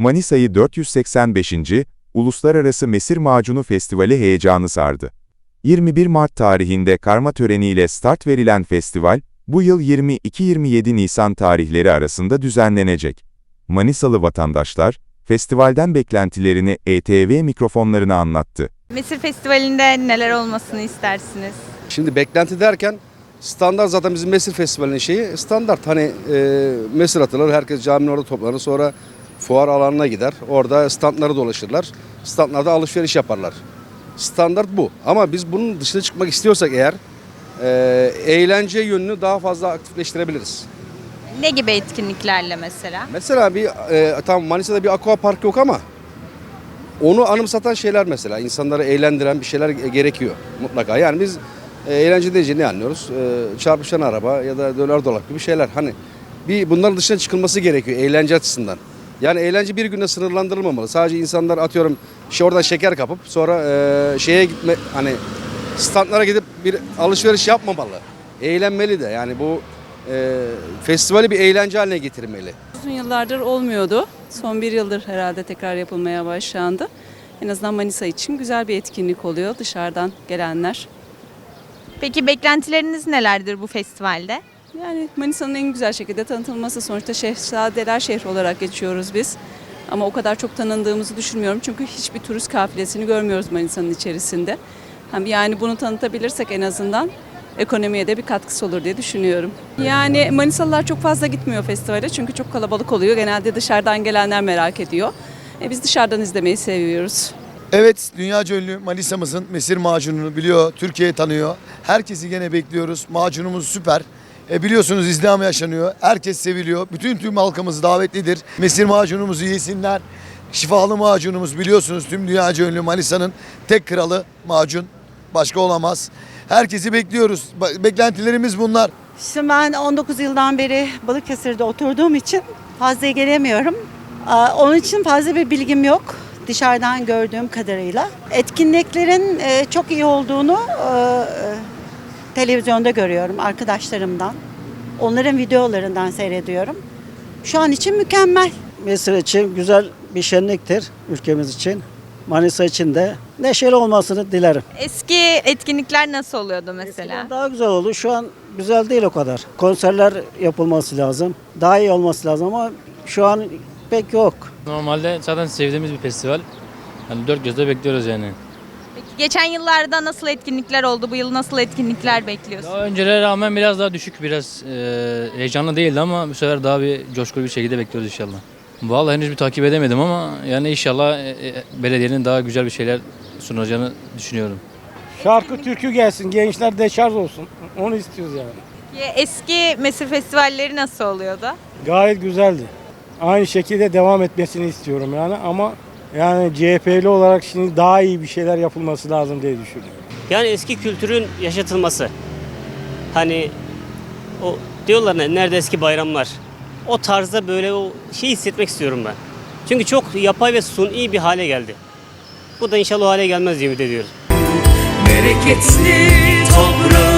Manisa'yı 485. Uluslararası Mesir Macunu Festivali heyecanı sardı. 21 Mart tarihinde karma töreniyle start verilen festival, bu yıl 22-27 Nisan tarihleri arasında düzenlenecek. Manisalı vatandaşlar, festivalden beklentilerini ETV mikrofonlarına anlattı. Mesir Festivali'nde neler olmasını istersiniz? Şimdi beklenti derken standart zaten bizim Mesir Festivali'nin şeyi standart. Hani e, Mesir atılır, herkes caminin orada toplanır. Sonra fuar alanına gider. Orada standları dolaşırlar. Standlarda alışveriş yaparlar. Standart bu. Ama biz bunun dışına çıkmak istiyorsak eğer e, eğlence yönünü daha fazla aktifleştirebiliriz. Ne gibi etkinliklerle mesela? Mesela bir e, tam Manisa'da bir aqua park yok ama onu anımsatan şeyler mesela insanları eğlendiren bir şeyler gerekiyor mutlaka. Yani biz e, eğlence deyince ne anlıyoruz? E, çarpışan araba ya da döner dolap gibi şeyler. Hani bir bunların dışına çıkılması gerekiyor eğlence açısından. Yani eğlence bir günde sınırlandırılmamalı. Sadece insanlar atıyorum şey oradan şeker kapıp sonra e, şeye gitme hani standlara gidip bir alışveriş yapmamalı. Eğlenmeli de yani bu e, festivali bir eğlence haline getirmeli. Uzun yıllardır olmuyordu. Son bir yıldır herhalde tekrar yapılmaya başlandı. En azından Manisa için güzel bir etkinlik oluyor dışarıdan gelenler. Peki beklentileriniz nelerdir bu festivalde? Yani Manisa'nın en güzel şekilde tanıtılması sonuçta Şehzadeler şehri olarak geçiyoruz biz. Ama o kadar çok tanındığımızı düşünmüyorum çünkü hiçbir turist kafilesini görmüyoruz Manisa'nın içerisinde. Hem yani bunu tanıtabilirsek en azından ekonomiye de bir katkısı olur diye düşünüyorum. Yani Manisalılar çok fazla gitmiyor festivale çünkü çok kalabalık oluyor. Genelde dışarıdan gelenler merak ediyor. E biz dışarıdan izlemeyi seviyoruz. Evet, dünyaca ünlü Manisa'mızın mesir macununu biliyor, Türkiye tanıyor. Herkesi gene bekliyoruz. Macunumuz süper. E biliyorsunuz izdiham yaşanıyor. Herkes seviliyor. Bütün tüm halkımız davetlidir. Mesir macunumuzu yesinler. Şifalı macunumuz biliyorsunuz tüm dünyaca ünlü Manisa'nın tek kralı macun. Başka olamaz. Herkesi bekliyoruz. Beklentilerimiz bunlar. İşte ben 19 yıldan beri Balıkesir'de oturduğum için fazla gelemiyorum. Onun için fazla bir bilgim yok dışarıdan gördüğüm kadarıyla. Etkinliklerin e, çok iyi olduğunu e, e, televizyonda görüyorum arkadaşlarımdan. Onların videolarından seyrediyorum. Şu an için mükemmel. Mısır için güzel bir şenliktir ülkemiz için. Manisa için de neşeli olmasını dilerim. Eski etkinlikler nasıl oluyordu mesela? Daha güzel oldu. Şu an güzel değil o kadar. Konserler yapılması lazım. Daha iyi olması lazım ama şu an pek yok. Normalde zaten sevdiğimiz bir festival. Yani dört gözle bekliyoruz yani. Geçen yıllarda nasıl etkinlikler oldu? Bu yıl nasıl etkinlikler bekliyorsunuz? Daha öncelere rağmen biraz daha düşük, biraz e, heyecanlı değildi ama bu sefer daha bir coşkulu bir şekilde bekliyoruz inşallah. Vallahi henüz bir takip edemedim ama yani inşallah e, e, belediyenin daha güzel bir şeyler sunacağını düşünüyorum. Şarkı türkü gelsin, gençler deşarj olsun. Onu istiyoruz yani. Eski Mesir Festivalleri nasıl oluyordu? Gayet güzeldi. Aynı şekilde devam etmesini istiyorum yani ama yani CHP'li olarak şimdi daha iyi bir şeyler yapılması lazım diye düşünüyorum. Yani eski kültürün yaşatılması. Hani o diyorlar ne nerede eski bayramlar. O tarzda böyle o şey hissetmek istiyorum ben. Çünkü çok yapay ve suni bir hale geldi. Bu da inşallah o hale gelmez diye ümit ediyoruz. Bereketli toprağından